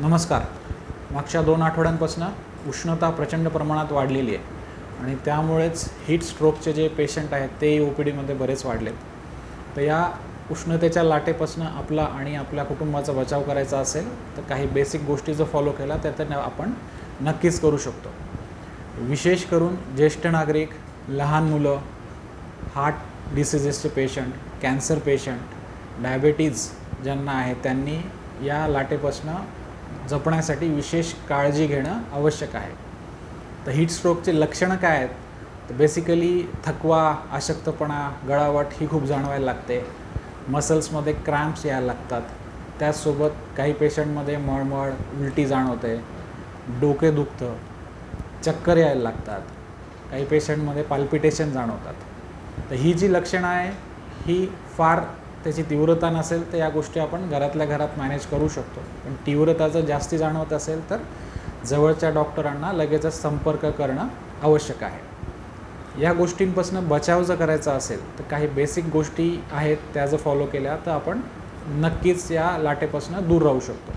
नमस्कार. मागच्या दोन आठवड्यांपासून उष्णता प्रचंड प्रमाणात वाढलेली आहे आणि त्यामुळेच हीट स्ट्रोकचे जे पेशंट आहेत तेही ओ पी डीमध्ये बरेच वाढलेत. तर या उष्णतेच्या लाटेपासून आपला आणि आपल्या कुटुंबाचा बचाव करायचा असेल तर काही बेसिक गोष्टी जर फॉलो केला तर त्याने आपण नक्कीच करू शकतो. विशेष करून ज्येष्ठ नागरिक लहान मुलं हार्ट डिसिजेसचे पेशंट कॅन्सर पेशंट डायबेटीज ज्यांना आहे त्यांनी या लाटेपासनं जपण्यासाठी विशेष काळजी घेणं आवश्यक आहे. तर हीट स्ट्रोकचे लक्षणं काय आहेत? तर बेसिकली थकवा अशक्तपणा गळावट ही खूप जाणवायला लागते. मसल्समध्ये क्रॅम्प्स यायला लागतात. त्याचसोबत काही पेशंटमध्ये मळमळ उलटी जाणवते. डोके दुखतं. चक्कर यायला लागतात. काही पेशंटमध्ये पाल्पिटेशन जाणवतात. तर ही जी लक्षणं आहे ही फार त्याची तीव्रता नसेल तर या गोष्टी आपण घरातल्या घरात मॅनेज करू शकतो. पण तीव्रता जर जास्ती जाणवत असेल तर जवळच्या डॉक्टरांना लगेचच संपर्क करणं आवश्यक आहे. या गोष्टींपासून बचाव जर करायचा असेल तर काही बेसिक गोष्टी आहेत त्या जर फॉलो केल्या तर आपण नक्कीच या लाटेपासून दूर राहू शकतो.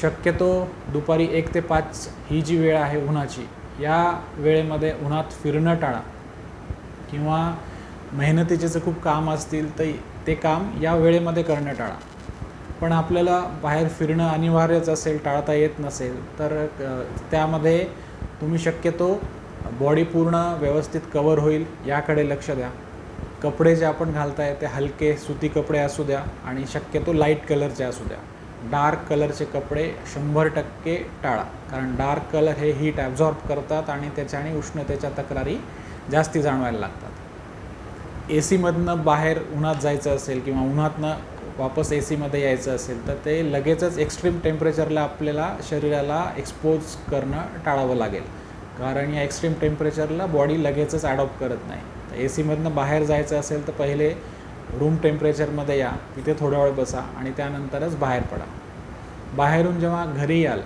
शक्यतो दुपारी एक ते पाच ही जी वेळ आहे उन्हाची या वेळेमध्ये उन्हात फिरणं टाळा. किंवा मेहनतीचे जर खूप काम असतील तर ते काम या वेळेमध्ये करणं टाळा. पण आपल्याला बाहेर फिरणं अनिवार्यच असेल टाळता येत नसेल तर त्यामध्ये तुम्ही शक्यतो बॉडी पूर्ण व्यवस्थित कवर होईल याकडे लक्ष द्या. कपडे जे आपण घालताय ते हलके सुती कपडे असू द्या आणि शक्यतो लाइट कलरचे असू द्या. डार्क कलरचे कपडे शंभर टक्के टाळा. कारण डार्क कलर हे हीट ॲब्झॉर्ब करतात आणि त्याच्याने उष्णतेच्या तक्रारी जास्ती जाणवायला लागतात. ए सीमधनं बाहेर उन्हात जायचं असेल किंवा उन्हातनं वापस ए सीमध्ये यायचं असेल तर ते लगेचच एक्स्ट्रीम टेम्परेचरला आपल्याला शरीराला एक्सपोज करणं टाळावं लागेल. कारण या एक्स्ट्रीम टेम्परेचरला बॉडी लगेचच ॲडॉप्ट करत नाही. तर ए सीमधनं बाहेर जायचं असेल तर पहिले रूम टेम्परेचरमध्ये या तिथे थोडा वेळ बसा आणि त्यानंतरच बाहेर पडा. बाहेरून जेव्हा घरी याल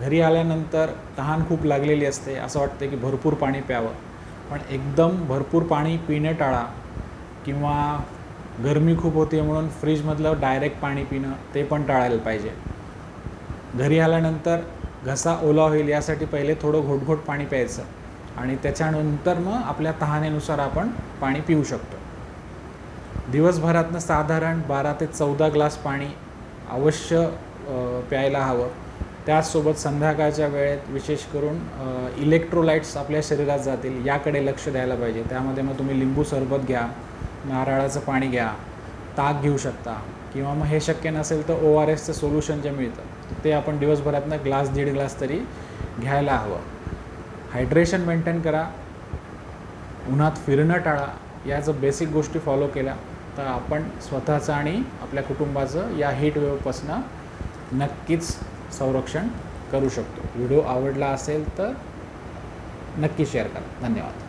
घरी आल्यानंतर तहान खूप लागलेली असते. असं वाटतं की भरपूर पाणी प्यावं. पण एकदम भरपूर पाणी पिणं टाळा. किंवा गरमी खूप होते म्हणून फ्रीजमधलं डायरेक्ट पाणी पिणं ते पण टाळायला पाहिजे. घरी आल्यानंतर घसा ओला होईल यासाठी पहिले थोडं घोटघोट पाणी प्यायचं. आणि त्याच्यानंतर मग आपल्या तहानेनुसार आपण पाणी पिऊ शकतो. दिवसभरातनं साधारण बारा ते चौदा ग्लास पाणी अवश्य प्यायला हवं. त्याचसोबत संध्याकाळच्या वेळेत विशेष करून इलेक्ट्रोलाइट्स आपल्या शरीरात जातील याकडे लक्ष द्यायला पाहिजे. त्यामध्ये मग तुम्ही लिंबू सरबत घ्या नारळाचं पाणी घ्या ताक घेऊ शकता. किंवा मग हे शक्य नसेल तर ओ आर एसचं सोल्युशन जे मिळतं ते आपण दिवसभरातनं ग्लास दीड ग्लास तरी घ्यायला हवं. हायड्रेशन मेंटेन करा. उन्हात फिरणं टाळा. या जर बेसिक गोष्टी फॉलो केल्या तर आपण स्वतःचं आणि आपल्या कुटुंबाचं या हीट वेवपासनं नक्कीच संरक्षण करू शकतो. व्हिडिओ आवडला असेल तर नक्की शेअर करा. धन्यवाद.